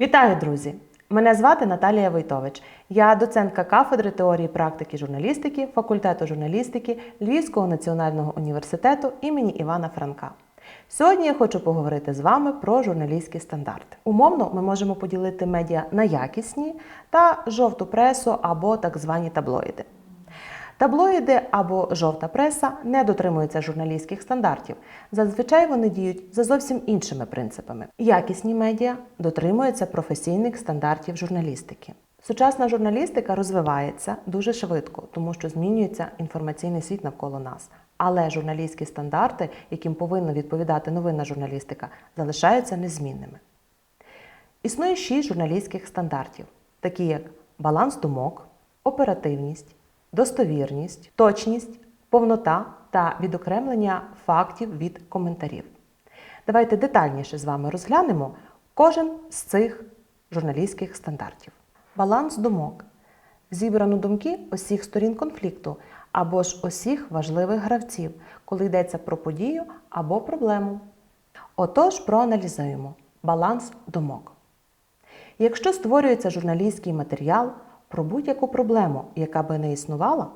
Вітаю, друзі! Мене звати Наталія Войтович. Я доцентка кафедри теорії практики журналістики факультету журналістики Львівського національного університету імені Івана Франка. Сьогодні я хочу поговорити з вами про журналістські стандарти. Умовно, ми можемо поділити медіа на якісні та жовту пресу або так звані таблоїди. Таблоїди або жовта преса не дотримуються журналістських стандартів. Зазвичай вони діють за зовсім іншими принципами. Якісні медіа дотримуються професійних стандартів журналістики. Сучасна журналістика розвивається дуже швидко, тому що змінюється інформаційний світ навколо нас. Але журналістські стандарти, яким повинна відповідати новинна журналістика, залишаються незмінними. Існує шість журналістських стандартів, такі як баланс думок, оперативність, достовірність, точність, повнота та відокремлення фактів від коментарів. Давайте детальніше з вами розглянемо кожен з цих журналістських стандартів. Баланс думок зібрано думки усіх сторін конфлікту або ж усіх важливих гравців, коли йдеться про подію або проблему. Отож, проаналізуємо баланс думок. Якщо створюється журналістський матеріал про будь-яку проблему, яка би не існувала,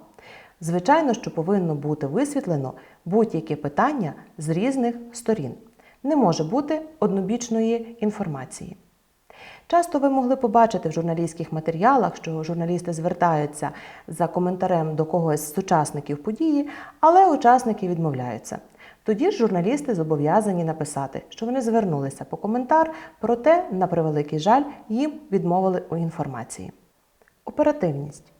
звичайно, що повинно бути висвітлено будь-яке питання з різних сторін. Не може бути однобічної інформації. Часто ви могли побачити в журналістських матеріалах, що журналісти звертаються за коментарем до когось з учасників події, але учасники відмовляються. Тоді ж журналісти зобов'язані написати, що вони звернулися по коментар, проте, на превеликий жаль, їм відмовили у інформації. Оперативність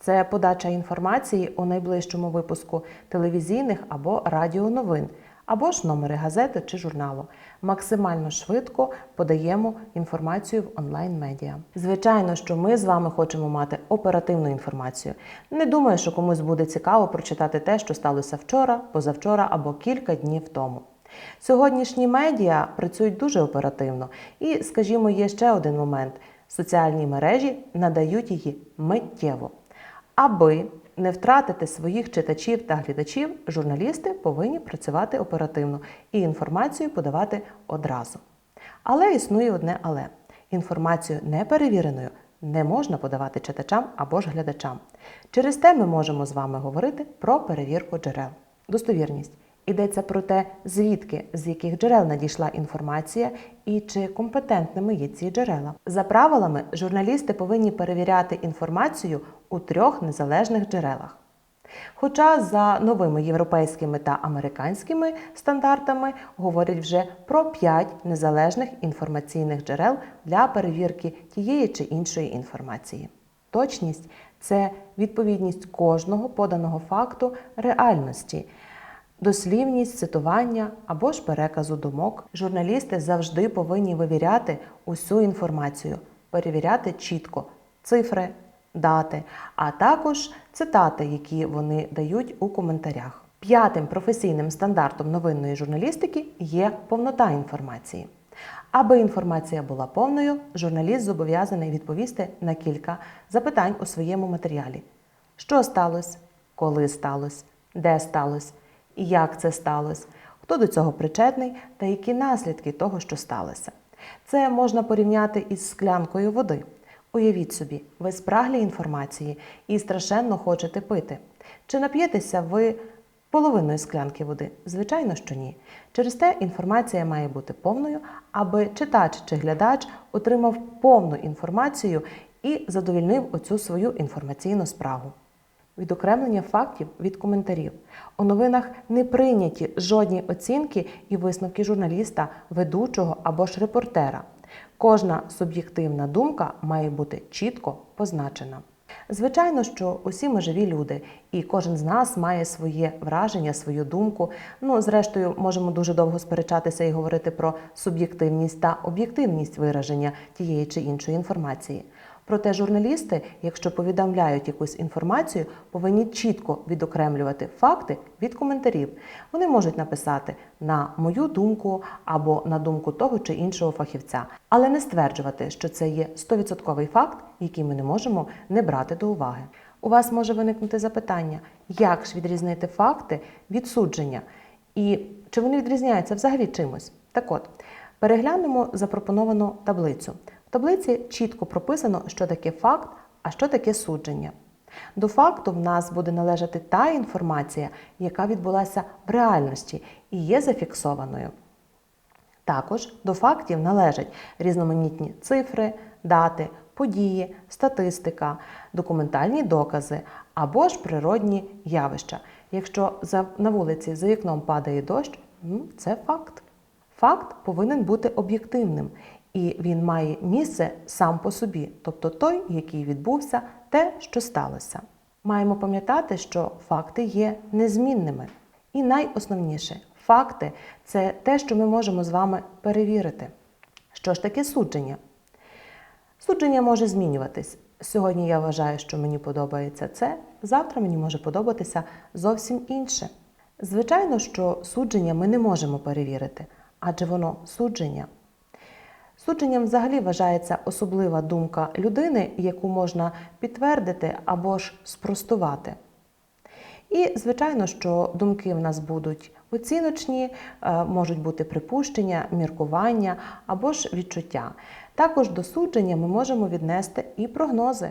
це подача інформації у найближчому випуску телевізійних або радіоновин, або ж номери газети чи журналу. Максимально швидко подаємо інформацію в онлайн-медіа. Звичайно, що ми з вами хочемо мати оперативну інформацію. Не думаю, що комусь буде цікаво прочитати те, що сталося вчора, позавчора або кілька днів тому. Сьогоднішні медіа працюють дуже оперативно, і, скажімо, є ще один момент: соціальні мережі надають її миттєво. Аби не втратити своїх читачів та глядачів, журналісти повинні працювати оперативно і інформацію подавати одразу. Але існує одне але інформацію неперевіреною не можна подавати читачам або ж глядачам. Через те ми можемо з вами говорити про перевірку джерел. Достовірність. Йдеться про те, звідки з яких джерел надійшла інформація і чи компетентними є ці джерела. За правилами, журналісти повинні перевіряти інформацію у трьох незалежних джерелах. Хоча за новими європейськими та американськими стандартами говорять вже про п'ять незалежних інформаційних джерел для перевірки тієї чи іншої інформації. Точність це відповідність кожного поданого факту реальності дослівність цитування або ж переказу думок. Журналісти завжди повинні вивіряти усю інформацію, перевіряти чітко цифри, дати, а також цитати, які вони дають у коментарях. П'ятим професійним стандартом новинної журналістики є повнота інформації. Аби інформація була повною, журналіст зобов'язаний відповісти на кілька запитань у своєму матеріалі: що сталося, коли сталося, де сталося, і як це сталося, хто до цього причетний та які наслідки того, що сталося. Це можна порівняти із склянкою води. Уявіть собі, ви спраглі інформації і страшенно хочете пити. Чи нап'єтеся ви половиною склянки води? Звичайно, що ні. Через те інформація має бути повною, аби читач чи глядач отримав повну інформацію і задовільнив оцю свою інформаційну спрагу. Відокремлення фактів від коментарів. У новинах не прийняті жодні оцінки і висновки журналіста, ведучого або ж репортера. Кожна суб'єктивна думка має бути чітко позначена. Звичайно, що усі ми живі люди, і кожен з нас має своє враження, свою думку. Ну, зрештою, можемо дуже довго сперечатися і говорити про суб'єктивність та об'єктивність вираження тієї чи іншої інформації. Проте журналісти, якщо повідомляють якусь інформацію, повинні чітко відокремлювати факти від коментарів. Вони можуть написати на мою думку або на думку того чи іншого фахівця, але не стверджувати, що це є 100% факт, який ми не можемо не брати до уваги. У вас може виникнути запитання, як ж відрізнити факти від судження, і чи вони відрізняються взагалі чимось? Так от. Переглянемо запропоновану таблицю. В таблиці чітко прописано, що таке факт, а що таке судження. До факту в нас буде належати та інформація, яка відбулася в реальності і є зафіксованою. Також до фактів належать різноманітні цифри, дати, події, статистика, документальні докази або ж природні явища. Якщо на вулиці за вікном падає дощ, це факт. Факт повинен бути об'єктивним, і він має місце сам по собі, тобто той, який відбувся, те, що сталося. Маємо пам'ятати, що факти є незмінними. І найосновніше, факти це те, що ми можемо з вами перевірити. Що ж таке судження? Судження може змінюватись. Сьогодні я вважаю, що мені подобається це, завтра мені може подобатися зовсім інше. Звичайно, що судження ми не можемо перевірити, адже воно судження. Судженням взагалі вважається особлива думка людини, яку можна підтвердити або ж спростувати. І, звичайно, що думки в нас будуть оціночні, е, можуть бути припущення, міркування або ж відчуття. Також до судження ми можемо віднести і прогнози.